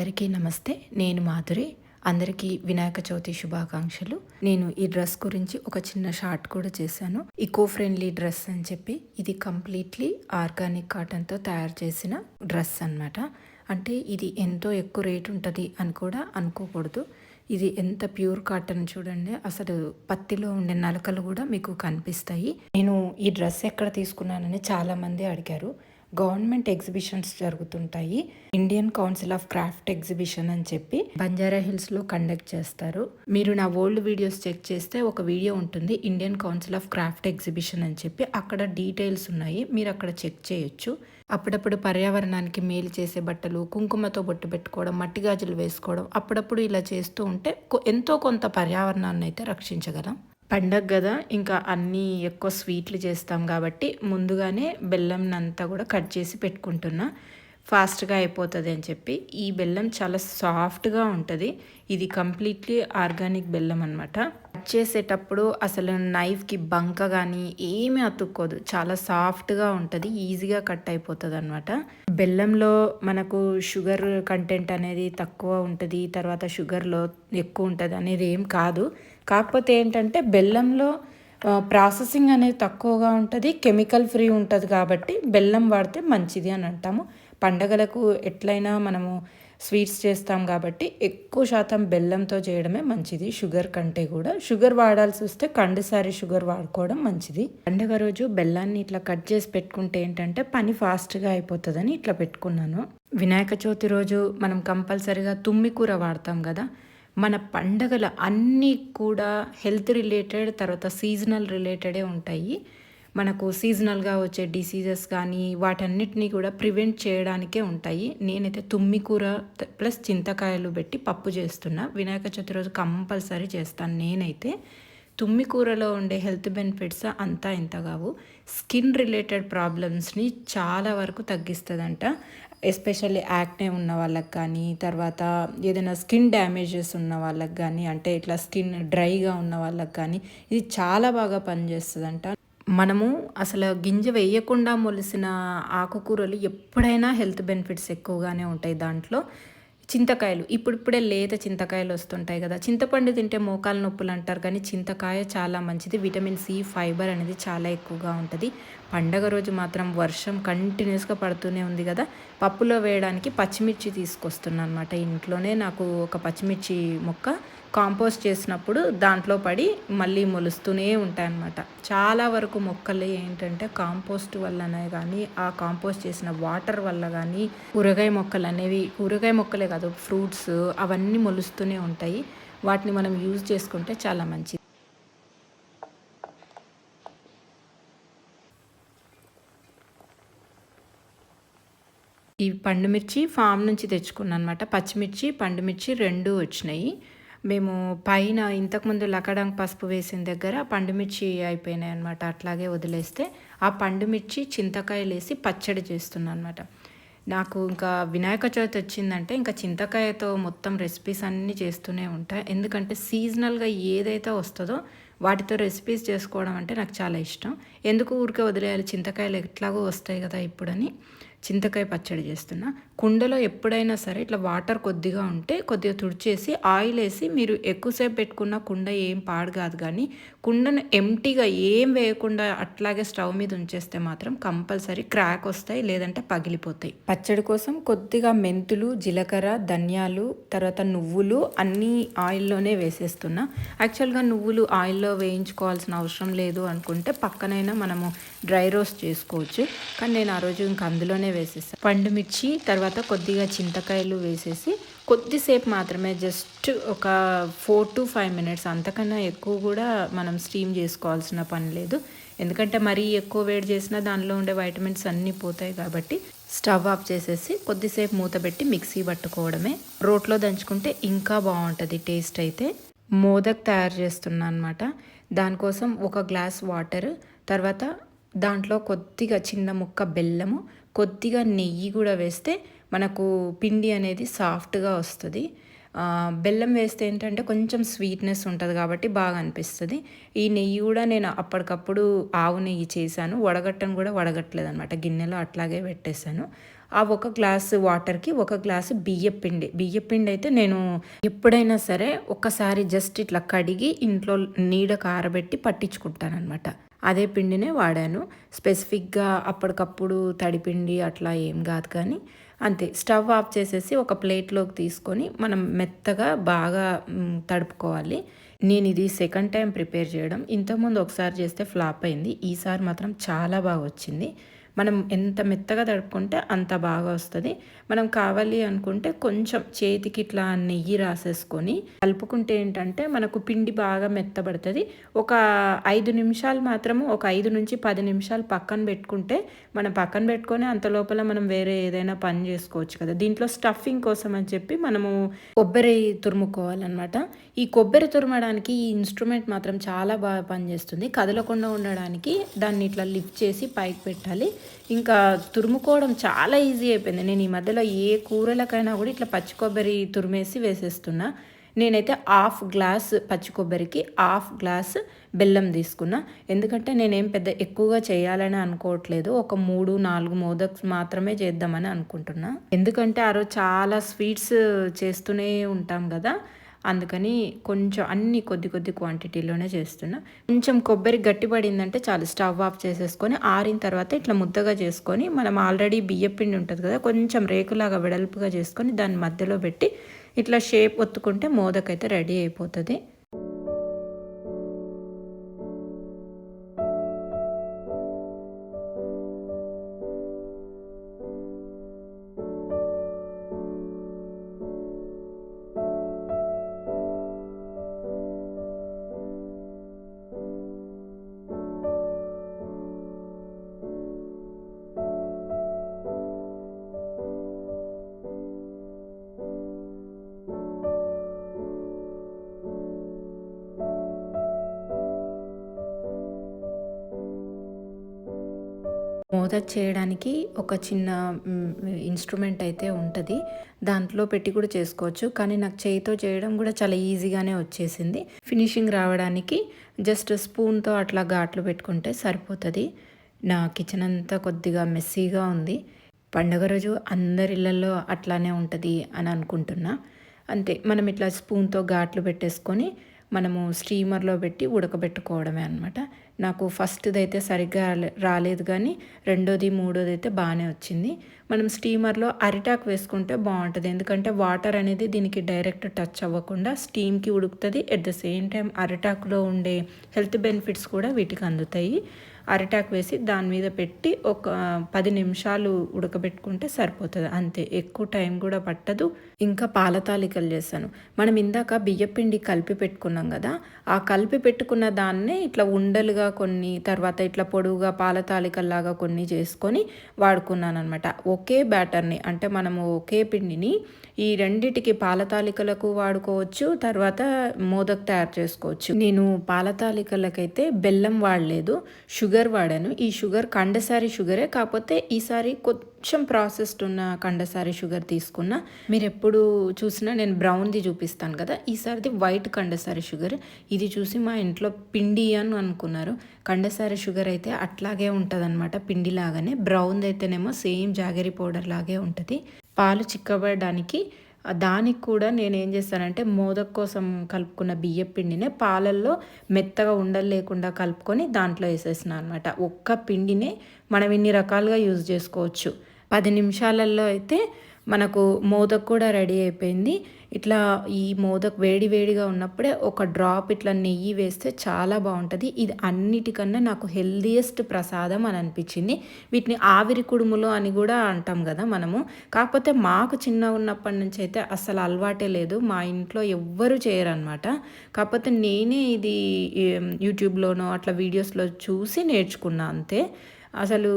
అందరికీ నమస్తే. నేను మాధురి. అందరికీ వినాయక చవితి శుభాకాంక్షలు. నేను ఈ డ్రెస్ గురించి ఒక చిన్న షార్ట్ కూడా చేశాను. ఈకో ఫ్రెండ్లీ డ్రెస్ అని చెప్పి ఇది కంప్లీట్లీ ఆర్గానిక్ కాటన్తో తయారు చేసిన డ్రెస్ అన్నమాట. అంటే ఇది ఎంతో ఎక్కువ రేట్ ఉంటుంది అని కూడా అనుకోకూడదు. ఇది ఎంత ప్యూర్ కాటన్ చూడండి. అసలు పత్తిలో ఉండే నలకలు కూడా మీకు కనిపిస్తాయి. నేను ఈ డ్రెస్ ఎక్కడ తీసుకున్నానని చాలా మంది అడిగారు. గవర్నమెంట్ ఎగ్జిబిషన్స్ జరుగుతుంటాయి. Indian council of craft exhibition అని చెప్పి బంజారా హిల్స్లో కండక్ట్ చేస్తారు. మీరు నా ఓల్డ్ వీడియోస్ చెక్ చేస్తే ఒక వీడియో ఉంటుంది. Indian council of craft exhibition అని చెప్పి అక్కడ డీటెయిల్స్ ఉన్నాయి. మీరు అక్కడ చెక్ చేయొచ్చు. అప్పుడప్పుడు పర్యావరణానికి మేలు చేసే బట్టలు కుంకుమతో బొట్టు పెట్టుకోవడం మట్టి గాజులు వేసుకోవడం అప్పుడప్పుడు ఇలా చేస్తూ ఉంటే కొ- ఎంతో కొంత పర్యావరణాన్ని అయితే రక్షించగలం. పండగ కదా ఇంకా అన్నీ ఎక్కువ స్వీట్లు చేస్తాం కాబట్టి ముందుగానే బెల్లం అంతా కూడా కట్ చేసి పెట్టుకుంటున్నా. ఫాస్ట్గా అయిపోతుంది అని చెప్పి. ఈ బెల్లం చాలా సాఫ్ట్గా ఉంటుంది. ఇది కంప్లీట్లీ ఆర్గానిక్ బెల్లం అనమాట కట్ చేసేటప్పుడు అసలు నైఫ్కి బంక కానీ ఏమీ అతుక్కోదు. చాలా సాఫ్ట్గా ఉంటుంది ఈజీగా కట్ అయిపోతుంది అనమాట బెల్లంలో మనకు షుగర్ కంటెంట్ అనేది తక్కువ ఉంటుంది తర్వాత షుగర్లో ఎక్కువ ఉంటుంది అనేది ఏం కాదు. కాకపోతే ఏంటంటే బెల్లంలో ప్రాసెసింగ్ అనేది తక్కువగా ఉంటుంది కెమికల్ ఫ్రీ ఉంటుంది కాబట్టి బెల్లం వాడితే మంచిది అని అంటాము. పండగలకు ఎట్లయినా మనము స్వీట్స్ చేస్తాం కాబట్టి ఎక్కువ శాతం బెల్లంతో చేయడమే మంచిది షుగర్ కంటే కూడా. షుగర్ వాడాల్సి వస్తే కందిసారి షుగర్ వాడుకోవడం మంచిది. పండగ రోజు బెల్లాన్ని ఇట్లా కట్ చేసి పెట్టుకుంటే ఏంటంటే పని ఫాస్ట్గా అయిపోతుందని ఇట్లా పెట్టుకున్నాను. వినాయక చవితి రోజు మనం కంపల్సరిగా తుమ్మి కూర వాడతాం కదా మన పండగల అన్నీ కూడా హెల్త్ రిలేటెడ్ తర్వాత సీజనల్ రిలేటెడే ఉంటాయి. మనకు సీజనల్గా వచ్చే డిసీజెస్ కానీ వాటన్నిటినీ కూడా ప్రివెంట్ చేయడానికే ఉంటాయి. నేనైతే తుమ్మి కూర ప్లస్ చింతకాయలు పెట్టి పప్పు చేస్తున్నా. వినాయక చవితి రోజు కంపల్సరీ చేస్తాను నేనైతే. తుమ్మి కూరలో ఉండే హెల్త్ బెనిఫిట్స్ అంతా ఇంత కావు. స్కిన్ రిలేటెడ్ ప్రాబ్లమ్స్ని చాలా వరకు తగ్గిస్తుందంట. ఎస్పెషల్లీ యాక్నే ఉన్న వాళ్ళకి కానీ తర్వాత ఏదైనా స్కిన్ డ్యామేజెస్ ఉన్న వాళ్ళకి కానీ అంటే ఇట్లా స్కిన్ డ్రైగా ఉన్న వాళ్ళకి కానీ ఇది చాలా బాగా పనిచేస్తుందంట. మనము అసలు గింజ వేయకుండా మొలిసిన ఆకుకూరలు ఎప్పుడైనా హెల్త్ బెనిఫిట్స్ ఎక్కువగానే ఉంటాయి దాంట్లో. చింతకాయలు. ఇప్పుడిప్పుడే లేత చింతకాయలు వస్తుంటాయి కదా. చింతపండు తింటే మోకాల నొప్పులు అంటారు కానీ చింతకాయ చాలా మంచిది. విటమిన్ సి ఫైబర్ అనేది చాలా ఎక్కువగా ఉంటుంది. పండగ రోజు మాత్రం వర్షం కంటిన్యూస్గా పడుతూనే ఉంది కదా. పప్పులో వేయడానికి పచ్చిమిర్చి తీసుకొస్తున్నాను అనమాట ఇంట్లోనే నాకు ఒక పచ్చిమిర్చి మొక్క కాంపోస్ట్ చేసినప్పుడు దాంట్లో పడి మళ్ళీ మొలుస్తూనే ఉంటాయన్నమాట. చాలా వరకు మొక్కలు ఏంటంటే కాంపోస్ట్ వల్లనే కానీ ఆ కాంపోస్ట్ చేసిన వాటర్ వల్ల కానీ కూరగాయ మొక్కలు అనేవి కూరగాయ మొక్కలే కాదు ఫ్రూట్స్ అవన్నీ మొలుస్తూనే ఉంటాయి. వాటిని మనం యూజ్ చేసుకుంటే చాలా మంచిది. ఈ పండుమిర్చి ఫామ్ నుంచి తెచ్చుకున్నాను అనమాట పచ్చిమిర్చి పండుమిర్చి రెండు వచ్చినాయి. మేము పైన ఇంతకుముందు లకడంగ్ పసుపు వేసిన దగ్గర పండుమిర్చి అయిపోయినాయి అనమాట అట్లాగే వదిలేస్తే ఆ పండుమిర్చి చింతకాయలు వేసి పచ్చడి చేస్తున్నాను అనమాట నాకు ఇంకా వినాయక చవితి వచ్చిందంటే ఇంకా చింతకాయతో మొత్తం రెసిపీస్ అన్నీ చేస్తూనే ఉంటాయి ఎందుకంటే సీజనల్గా ఏదైతే వస్తుందో వాటితో రెసిపీస్ చేసుకోవడం అంటే నాకు చాలా ఇష్టం. ఎందుకు ఊరికే వదిలేయాలి? చింతకాయలు ఎట్లాగో వస్తాయి కదా ఇప్పుడని చింతకాయ పచ్చడి చేస్తున్నా. కుండలో ఎప్పుడైనా సరే ఇట్లా వాటర్ కొద్దిగా ఉంటే కొద్దిగా తుడిచేసి ఆయిల్ వేసి మీరు ఎక్కువసేపు పెట్టుకున్న కుండ ఏం పాడు కాదు కానీ కుండను ఎంటీగా ఏం వేయకుండా అట్లాగే స్టవ్ మీద ఉంచేస్తే మాత్రం కంపల్సరీ క్రాక్ వస్తాయి లేదంటే పగిలిపోతాయి. పచ్చడి కోసం కొద్దిగా మెంతులు జీలకర్ర ధనియాలు తర్వాత నువ్వులు అన్నీ ఆయిల్లోనే వేసేస్తున్నా. యాక్చువల్గా నువ్వులు ఆయిల్లో వేయించుకోవాల్సిన అవసరం లేదు అనుకుంటే పక్కనైనా మనము డ్రై రోస్ట్ చేసుకోవచ్చు. కానీ నేను ఆ రోజు ఇంకా అందులోనే వేసేసాను పండు మిర్చి తర్వాత కొద్దిగా చింతకాయలు వేసేసి కొద్దిసేపు మాత్రమే జస్ట్ ఒక ఫోర్ టు ఫైవ్ మినిట్స్ అంతకన్నా ఎక్కువ కూడా మనం స్టీమ్ చేసుకోవాల్సిన పని లేదు. ఎందుకంటే మరీ ఎక్కువ వేడి చేసినా దానిలో ఉండే వైటమిన్స్ అన్నీ పోతాయి కాబట్టి స్టవ్ ఆఫ్ చేసేసి కొద్దిసేపు మూత పెట్టి మిక్సీ పట్టుకోవడమే. రోట్లో దంచుకుంటే ఇంకా బాగుంటుంది టేస్ట్ అయితే. మోదక్ తయారు చేస్తున్నా అనమాట దానికోసం ఒక గ్లాస్ వాటర్ తర్వాత దాంట్లో కొద్దిగా చిన్న ముక్క బెల్లము కొద్దిగా నెయ్యి కూడా వేస్తే మనకు పిండి అనేది సాఫ్ట్గా వస్తుంది. బెల్లం వేస్తే ఏంటంటే కొంచెం స్వీట్నెస్ ఉంటుంది కాబట్టి బాగా అనిపిస్తుంది. ఈ నెయ్యి కూడా నేను అప్పటికప్పుడు ఆవు నెయ్యి చేశాను. వడగట్టను కూడా వడగట్టలేదు అనమాట గిన్నెలో అట్లాగే పెట్టేశాను. ఆ ఒక గ్లాసు వాటర్కి ఒక గ్లాసు బియ్యపిండి బియ్యపిండి అయితే నేను ఎప్పుడైనా సరే ఒక్కసారి జస్ట్ ఇట్లా కడిగి ఇంట్లో నీడ కారబెట్టి పట్టించుకుంటాను అనమాట అదే పిండినే వాడాను. స్పెసిఫిక్గా అప్పటికప్పుడు తడిపిండి అట్లా ఏం కాదు కానీ అంతే. స్టవ్ ఆఫ్ చేసేసి ఒక ప్లేట్లోకి తీసుకొని మనం మెత్తగా బాగా తడుపుకోవాలి. నేను ఇది సెకండ్ టైం ప్రిపేర్ చేయడం. ఇంతకుముందు ఒకసారి చేస్తే ఫ్లాప్ అయింది. ఈసారి మాత్రం చాలా బాగా వచ్చింది. మనం ఎంత మెత్తగా తడుపుకుంటే అంత బాగా వస్తుంది. మనం కావాలి అనుకుంటే కొంచెం చేతికి ఇట్లా నెయ్యి రాసేసుకొని కలుపుకుంటే ఏంటంటే మనకు పిండి బాగా మెత్తబడుతుంది. ఒక ఐదు నిమిషాలు మాత్రము ఒక ఐదు నుంచి పది నిమిషాలు పక్కన పెట్టుకుంటే మనం పక్కన పెట్టుకొని అంత లోపల మనం వేరే ఏదైనా పని చేసుకోవచ్చు కదా. దీంట్లో స్టఫింగ్ కోసం అని చెప్పి మనము కొబ్బరి తురుముకోవాలన్నమాట. ఈ కొబ్బరి తురమడానికి ఈ ఇన్స్ట్రుమెంట్ మాత్రం చాలా బాగా పనిచేస్తుంది. కదలకుండా ఉండడానికి దాన్ని ఇట్లా లిఫ్ట్ చేసి పైకి పెట్టాలి. ఇంకా తురుముకోవడం చాలా ఈజీ అయిపోయింది. నేను ఈ మధ్యలో ఏ కూరలకైనా కూడా ఇట్లా పచ్చి కొబ్బరి తురిమేసి వేసేస్తున్నా. నేనైతే హాఫ్ గ్లాస్ పచ్చి కొబ్బరికి హాఫ్ గ్లాస్ బెల్లం తీసుకున్నా. ఎందుకంటే నేనేం పెద్ద ఎక్కువగా చేయాలని అనుకోవట్లేదు. ఒక మూడు నాలుగు మోదక్స్ మాత్రమే చేద్దామని అనుకుంటున్నా. ఎందుకంటే ఆ రోజు చాలా స్వీట్స్ చేస్తూనే ఉంటాం కదా. అందుకని కొంచెం అన్ని కొద్ది కొద్ది క్వాంటిటీలోనే చేస్తున్నా. కొంచెం కొబ్బరి గట్టిపడిందంటే చాలు స్టవ్ ఆఫ్ చేసేసుకొని ఆరిన తర్వాత ఇట్లా ముద్దగా చేసుకొని మనం ఆల్రెడీ బియ్యపిండి ఉంటుంది కదా కొంచెం రేకులాగా వెడల్పుగా చేసుకొని దాని మధ్యలో పెట్టి ఇట్లా షేప్ ఒత్తుకుంటే మోదకైతే రెడీ అయిపోతుంది. మోదక్ చేయడానికి ఒక చిన్న ఇన్స్ట్రుమెంట్ అయితే ఉంటుంది. దాంట్లో పెట్టి కూడా చేసుకోవచ్చు. కానీ నాకు చేయితో చేయడం కూడా చాలా ఈజీగానే వచ్చేసింది. ఫినిషింగ్ రావడానికి జస్ట్ స్పూన్తో అట్లా ఘాట్లు పెట్టుకుంటే సరిపోతుంది. నా కిచెన్ అంతా కొద్దిగా మెస్సీగా ఉంది. పండగ రోజు అందరి ఇళ్ళల్లో అట్లానే ఉంటుంది అని అనుకుంటున్నా. అంతే. మనం ఇట్లా స్పూన్తో ఘాట్లు పెట్టేసుకొని మనము స్టీమర్లో పెట్టి ఉడకబెట్టుకోవడమే అనమాట నాకు ఫస్ట్ది అయితే సరిగ్గా రాలే- రాలేదు కానీ రెండోది మూడోది అయితే బాగానే వచ్చింది. మనం స్టీమర్లో అరిటాక్ వేసుకుంటే బాగుంటుంది ఎందుకంటే వాటర్ అనేది దీనికి డైరెక్ట్ టచ్ అవ్వకుండా స్టీమ్కి ఉడుకుతుంది. ఎట్ ద సేమ్ టైం అరిటాక్లో ఉండే హెల్త్ బెనిఫిట్స్ కూడా వీటికి అందుతాయి. అరిటాకు వేసి దాని మీద పెట్టి ఒక పది నిమిషాలు ఉడకబెట్టుకుంటే సరిపోతుంది. అంతే ఎక్కువ టైం కూడా పట్టదు. ఇంకా పాల తాలికలు చేస్తాను. మనం ఇందాక బియ్యపిండి కలిపి పెట్టుకున్నాం కదా ఆ కలిపి పెట్టుకున్న దాన్నే ఇట్లా ఉండలుగా కొన్ని తర్వాత ఇట్లా పొడవుగా పాల తాలికల్లాగా కొన్ని చేసుకొని వాడుకున్నాను అనమాట ఒకే బ్యాటర్ని అంటే మనము ఒకే పిండిని ఈ రెండిటికి పాల తాలికలకు వాడుకోవచ్చు తర్వాత మోదక్ తయారు చేసుకోవచ్చు. నేను పాల తాలికలకైతే బెల్లం వాడలేదు షుగర్ షుగర్ వాడాను. ఈ షుగర్ కండసారి షుగరే. కాకపోతే ఈసారి కొంచెం ప్రాసెస్డ్ ఉన్న కండసారి షుగర్ తీసుకున్నా. మీరు ఎప్పుడు చూసినా నేను బ్రౌన్ది చూపిస్తాను కదా. ఈసారిది వైట్ కండసారి షుగర్. ఇది చూసి మా ఇంట్లో పిండి అని అనుకున్నారు. కండసారి షుగర్ అయితే అట్లాగే ఉంటుంది అనమాట పిండి లాగానే బ్రౌన్ది అయితేనేమో సేమ్ జాగరీ పౌడర్ లాగే ఉంటుంది. పాలు చిక్కబడడానికి దానికి కూడా నేను ఏం చేస్తానంటే మోదక్ కోసం కలుపుకున్న బియ్య పిండినే పాలల్లో మెత్తగా ఉండలు లేకుండా కలుపుకొని దాంట్లో వేసేసిన అనమాట ఒక్క పిండినే మనం ఇన్ని రకాలుగా యూజ్ చేసుకోవచ్చు. పది నిమిషాలలో అయితే మనకు మోదక్ కూడా రెడీ అయిపోయింది. ఇట్లా ఈ మోదక్ వేడి వేడిగా ఉన్నప్పుడే ఒక డ్రాప్ ఇట్లా నెయ్యి వేస్తే చాలా బాగుంటుంది. ఇది అన్నిటికన్నా నాకు హెల్దియెస్ట్ ప్రసాదం అని అనిపించింది. వీటిని ఆవిరి కుడుములు అని కూడా అంటాం కదా మనము. కాకపోతే మాకు చిన్న ఉన్నప్పటి నుంచి అయితే అసలు అలవాటే లేదు. మా ఇంట్లో ఎవ్వరు చేయరనమాట కాకపోతే నేనే ఇది యూట్యూబ్లోనో అట్లా వీడియోస్లో చూసి నేర్చుకున్నా అంతే. అసలు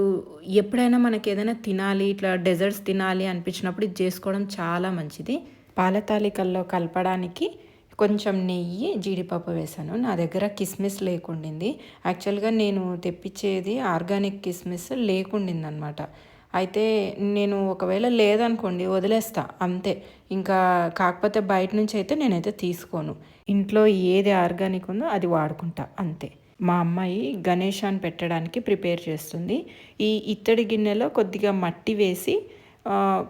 ఎప్పుడైనా మనకి ఏదైనా తినాలి ఇట్లా డెజర్ట్స్ తినాలి అనిపించినప్పుడు ఇది చేసుకోవడం చాలా మంచిది. పాలతాలికల్లో కలపడానికి కొంచెం నెయ్యి జీడిపప్పు వేసాను. నా దగ్గర కిస్మిస్ లేకుండింది. యాక్చువల్గా నేను తెప్పించేది ఆర్గానిక్ కిస్మిస్ లేకుండింది అనమాట అయితే నేను ఒకవేళ లేదనుకోండి వదిలేస్తా. అంతే. ఇంకా కాకపోతే బయట నుంచి అయితే నేనైతే తీసుకోను. ఇంట్లో ఏది ఆర్గానిక్ ఉందో అది వాడుకుంటా. అంతే. మా అమ్మాయి గణేశాన్ని పెట్టడానికి ప్రిపేర్ చేస్తుంది. ఈ ఇత్తడి గిన్నెలో కొద్దిగా మట్టి వేసి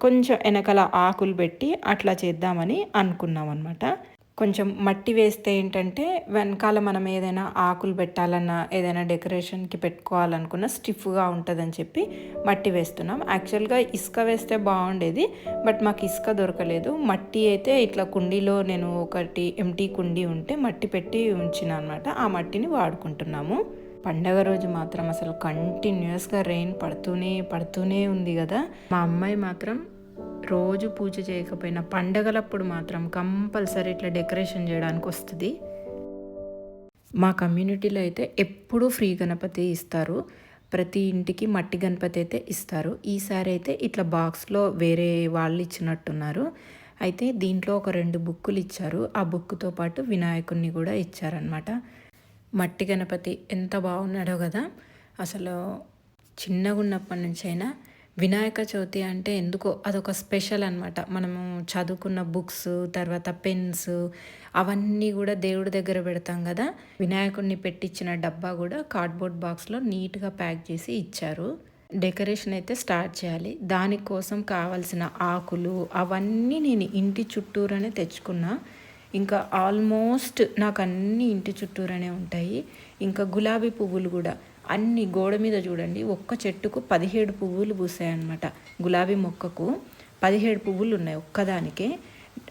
కొంచెం వెనకాల ఆకులు పెట్టి అట్లా చేద్దామని అనుకున్నాం అనమాట కొంచెం మట్టి వేస్తే ఏంటంటే వెనకాల మనం ఏదైనా ఆకులు పెట్టాలన్నా ఏదైనా డెకరేషన్కి పెట్టుకోవాలనుకున్న స్టిఫ్గా ఉంటుందని చెప్పి మట్టి వేస్తున్నాం. యాక్చువల్గా ఇసుక వేస్తే బాగుండేది బట్ మాకు ఇసుక దొరకలేదు. మట్టి అయితే ఇట్లా కుండీలో నేను ఒకటి ఎంటీ కుండీ ఉంటే మట్టి పెట్టి ఉంచిన అనమాట ఆ మట్టిని వాడుకుంటున్నాము. పండగ రోజు మాత్రం అసలు కంటిన్యూస్గా రెయిన్ పడుతూనే పడుతూనే ఉంది కదా. మా అమ్మాయి మాత్రం రోజు పూజ చేయకపోయినా పండగలప్పుడు మాత్రం కంపల్సరీ ఇట్లా డెకరేషన్ చేయడానికి వస్తుంది. మా కమ్యూనిటీలో అయితే ఎప్పుడూ ఫ్రీ గణపతి ఇస్తారు. ప్రతి ఇంటికి మట్టి గణపతి అయితే ఇస్తారు. ఈసారి అయితే ఇట్లా బాక్స్లో వేరే వాళ్ళు ఇచ్చినట్టున్నారు. అయితే దీంట్లో ఒక రెండు బుక్కులు ఇచ్చారు. ఆ బుక్తో పాటు వినాయకుడిని కూడా ఇచ్చారనమాట మట్టి గణపతి ఎంత బాగున్నాడో కదా. అసలు చిన్నగా ఉన్నప్పటి నుంచి అయినా వినాయక చవితి అంటే ఎందుకో అదొక స్పెషల్ అనమాట మనము చదువుకున్న బుక్స్ తర్వాత పెన్స్ అవన్నీ కూడా దేవుడి దగ్గర పెడతాం కదా. వినాయకుడిని పెట్టించిన డబ్బా కూడా కార్డ్బోర్డ్ బాక్స్లో నీట్గా ప్యాక్ చేసి ఇచ్చారు. డెకరేషన్ అయితే స్టార్ట్ చేయాలి. దానికోసం కావాల్సిన ఆకులు అవన్నీ నేను ఇంటి చుట్టూరనే తెచ్చుకున్నా. ఇంకా ఆల్మోస్ట్ నాకు అన్నీ ఇంటి చుట్టూరనే ఉంటాయి. ఇంకా గులాబీ పువ్వులు కూడా. అన్ని గోడ మీద చూడండి ఒక్క చెట్టుకు పదిహేడు పువ్వులు పూసాయన్నమాట. గులాబీ మొక్కకు పదిహేడు పువ్వులు ఉన్నాయి ఒక్కదానికే.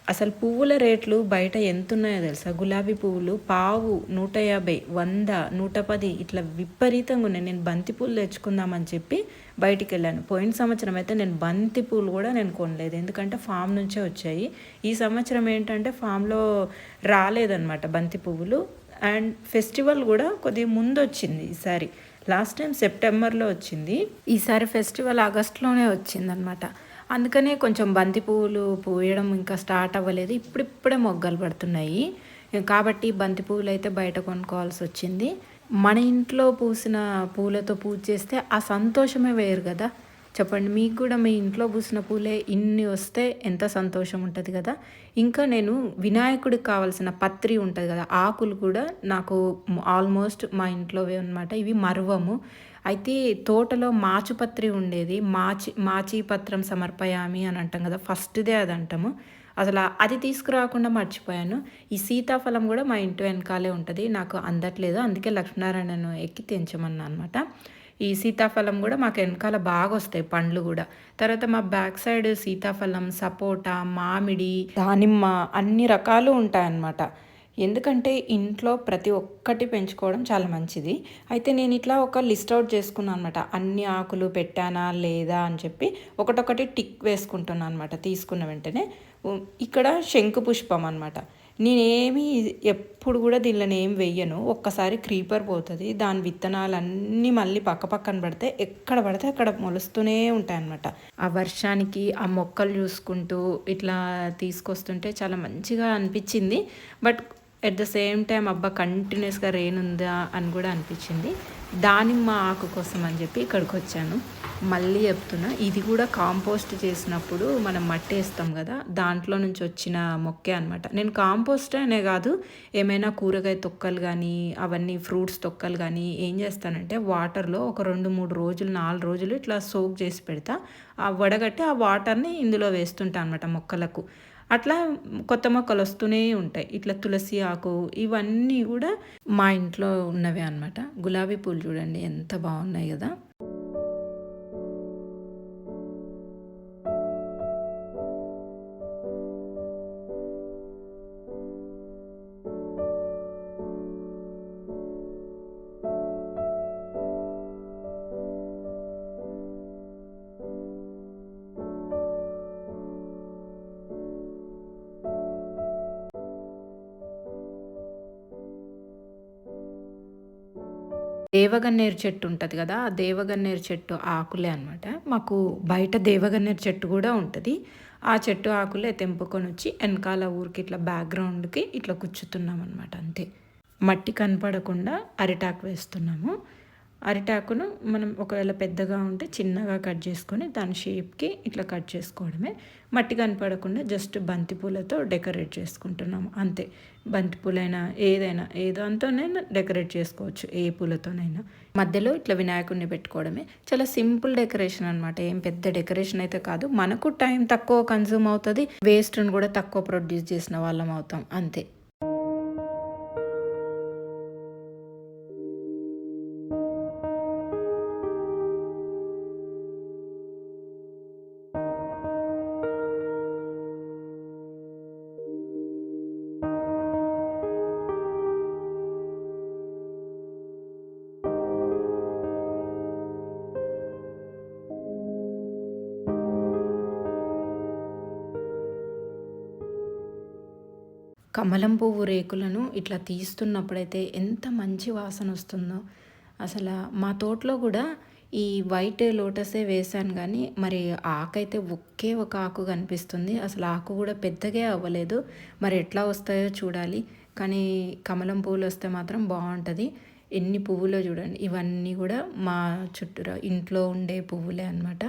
అసలు పువ్వుల రేట్లు బయట ఎంత ఉన్నాయో తెలుసా? గులాబీ పువ్వులు పావు నూట యాభై వంద నూట పది ఇట్లా విపరీతంగా ఉన్నాయి. నేను బంతి పూలు తెచ్చుకుందామని చెప్పి బయటికి వెళ్ళాను పోయిన సంవత్సరం అయితే నేను బంతి పూలు కూడా నేను కొనలేదు. ఎందుకంటే ఫామ్ నుంచే వచ్చాయి. ఈ సంవత్సరం ఏంటంటే ఫామ్లో రాలేదన్నమాట బంతి పువ్వులు. అండ్ ఫెస్టివల్ కూడా కొద్దిగా ముందు వచ్చింది ఈసారి. లాస్ట్ టైం సెప్టెంబర్లో వచ్చింది. ఈసారి ఫెస్టివల్ ఆగస్ట్లోనే వచ్చిందనమాట అందుకనే కొంచెం బంతి పువ్వులు పూయడం ఇంకా స్టార్ట్ అవ్వలేదు. ఇప్పుడిప్పుడే మొగ్గలు పడుతున్నాయి. కాబట్టి బంతి పువ్వులు అయితే బయట కొనుక్కోవాల్సి వచ్చింది. మన ఇంట్లో పూసిన పూలతో పూజ చేస్తే ఆ సంతోషమే వేరు కదా. చెప్పండి మీకు కూడా మీ ఇంట్లో పూసిన పూలే ఇన్ని వస్తే ఎంత సంతోషం ఉంటుంది కదా? ఇంకా నేను వినాయకుడికి కావాల్సిన పత్రి ఉంటుంది కదా ఆకులు కూడా నాకు ఆల్మోస్ట్ మా ఇంట్లోవే అనమాట ఇవి మర్వము. అయితే తోటలో మాచుపత్రి ఉండేది మాచి మాచి పత్రం సమర్పయామి అని అంటాం కదా ఫస్ట్దే అది అంటాము. అసలు అది తీసుకురాకుండా మర్చిపోయాను. ఈ సీతాఫలం కూడా మా ఇంటి వెనకాలే ఉంటుంది నాకు అందట్లేదు అందుకే లక్ష్మీనారాయణను ఎక్కి తెంచమన్నా అనమాట ఈ సీతాఫలం కూడా మాకు వెనకాల బాగా వస్తాయి పండ్లు కూడా. తర్వాత మా బ్యాక్ సైడ్ సీతాఫలం సపోటా మామిడి దానిమ్మ అన్ని రకాలు ఉంటాయన్నమాట. ఎందుకంటే ఇంట్లో ప్రతి ఒక్కటి పెంచుకోవడం చాలా మంచిది. అయితే నేను ఇట్లా ఒక లిస్ట్ అవుట్ చేసుకున్నాను అనమాట అన్ని ఆకులు పెట్టానా లేదా అని చెప్పి ఒకటొకటి టిక్ వేసుకుంటున్నాను అనమాట తీసుకున్న వెంటనే. ఇక్కడ శంకు పుష్పం అనమాట నేనేమి ఎప్పుడు కూడా దీనిలో ఏం వెయ్యను. ఒక్కసారి క్రీపర్ పోతుంది. దాని విత్తనాలన్నీ మళ్ళీ పక్క పక్కన పడితే ఎక్కడ పడితే అక్కడ మొలుస్తూనే ఉంటాయన్నమాట. ఆ వర్షానికి ఆ మొక్కలు చూసుకుంటూ ఇట్లా తీసుకొస్తుంటే చాలా మంచిగా అనిపించింది. But at the same time అబ్బా కంటిన్యూస్గా రెయిన్ ఉందా అని కూడా అనిపించింది. దానిమ్మ ఆకు కోసం అని చెప్పి ఇక్కడికి వచ్చాను మళ్ళీ చెప్తున్నా ఇది కూడా కాంపోస్ట్ చేసినప్పుడు మనం మట్టి వేస్తాం కదా దాంట్లో నుంచి వచ్చిన మొక్కే అనమాట నేను కాంపోస్ట్ అనే కాదు ఏమైనా కూరగాయ తొక్కలు కానీ అవన్నీ ఫ్రూట్స్ తొక్కలు కానీ ఏం చేస్తానంటే వాటర్లో ఒక రెండు మూడు రోజులు నాలుగు రోజులు ఇట్లా సోక్ చేసి పెడతా. ఆ వడగట్టి ఆ వాటర్ని ఇందులో వేస్తుంటా అనమాట మొక్కలకు. అట్లా కొత్త మొక్కలు వస్తూనే ఉంటాయి. ఇట్లా తులసి ఆకు ఇవన్నీ కూడా మా ఇంట్లో ఉన్నవే అనమాట గులాబీ పూలు చూడండి ఎంత బాగున్నాయి కదా. దేవగన్నేరు చెట్టు ఉంటుంది కదా ఆ దేవగన్నేరు చెట్టు ఆకులే అనమాట మాకు బయట దేవగన్నేరు చెట్టు కూడా ఉంటుంది. ఆ చెట్టు ఆకులే తెంపుకొని వచ్చి వెనకాల ఊరికి ఇట్లా బ్యాక్గ్రౌండ్కి ఇట్లా కూర్చుతున్నాం అనమాట అంతే. మట్టి కనపడకుండా అరిటాకు వేస్తున్నాము. అరిటాకును మనం ఒకవేళ పెద్దగా ఉంటే చిన్నగా కట్ చేసుకొని దాని షేప్కి ఇట్లా కట్ చేసుకోవడమే. మట్టి కనపడకుండా జస్ట్ బంతిపూలతో డెకరేట్ చేసుకుంటున్నాము అంతే. బంతి పూలైనా ఏదైనా ఏదాంతోనైనా డెకరేట్ చేసుకోవచ్చు ఏ పూలతోనైనా. మధ్యలో ఇట్లా వినాయకుడిని పెట్టుకోవడమే. చాలా సింపుల్ డెకరేషన్ అనమాట ఏం పెద్ద డెకరేషన్ అయితే కాదు. మనకు టైం తక్కువ కన్జ్యూమ్ అవుతుంది. వేస్ట్ని కూడా తక్కువ ప్రొడ్యూస్ చేసిన వాళ్ళం అవుతాం. అంతే. కమలం పువ్వు రేకులను ఇట్లా తీస్తున్నప్పుడైతే ఎంత మంచి వాసన వస్తుందో. అసలు మా తోటలో కూడా ఈ వైట్ లోటసే వేశాను కానీ మరి ఆకైతే ఒకే ఒక ఆకు కనిపిస్తుంది. అసలు ఆకు కూడా పెద్దగా అవ్వలేదు. మరి ఎట్లా వస్తాయో చూడాలి. కానీ కమలం పువ్వులు వస్తే మాత్రం బాగుంటుంది. ఎన్ని పువ్వులో చూడండి. ఇవన్నీ కూడా మా చుట్టూరా ఇంట్లో ఉండే పువ్వులే అనమాట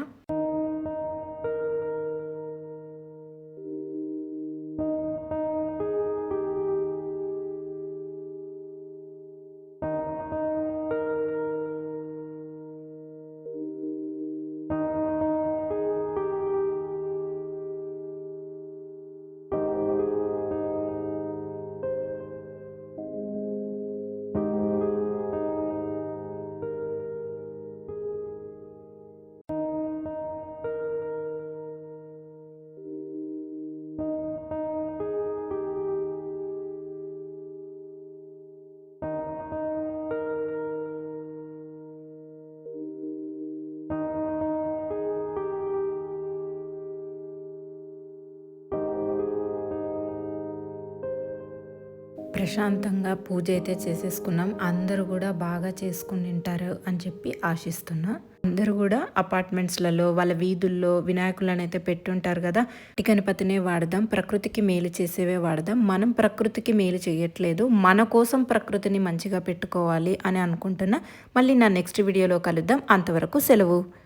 ప్రశాంతంగా పూజ అయితే చేసేసుకున్నాం. అందరూ కూడా బాగా చేసుకుని ఉంటారు అని చెప్పి ఆశిస్తున్నా. అందరూ కూడా అపార్ట్మెంట్స్లలో వాళ్ళ వీధుల్లో వినాయకులను అయితే పెట్టుంటారు కదా గణపతినే వాడదాం ప్రకృతికి మేలు చేసేవే వాడదాం. మనం ప్రకృతికి మేలు చేయట్లేదు మన కోసం ప్రకృతిని మంచిగా పెట్టుకోవాలి అని అనుకుంటున్నా. మళ్ళీ నా నెక్స్ట్ వీడియోలో కలుద్దాం. అంతవరకు సెలవు.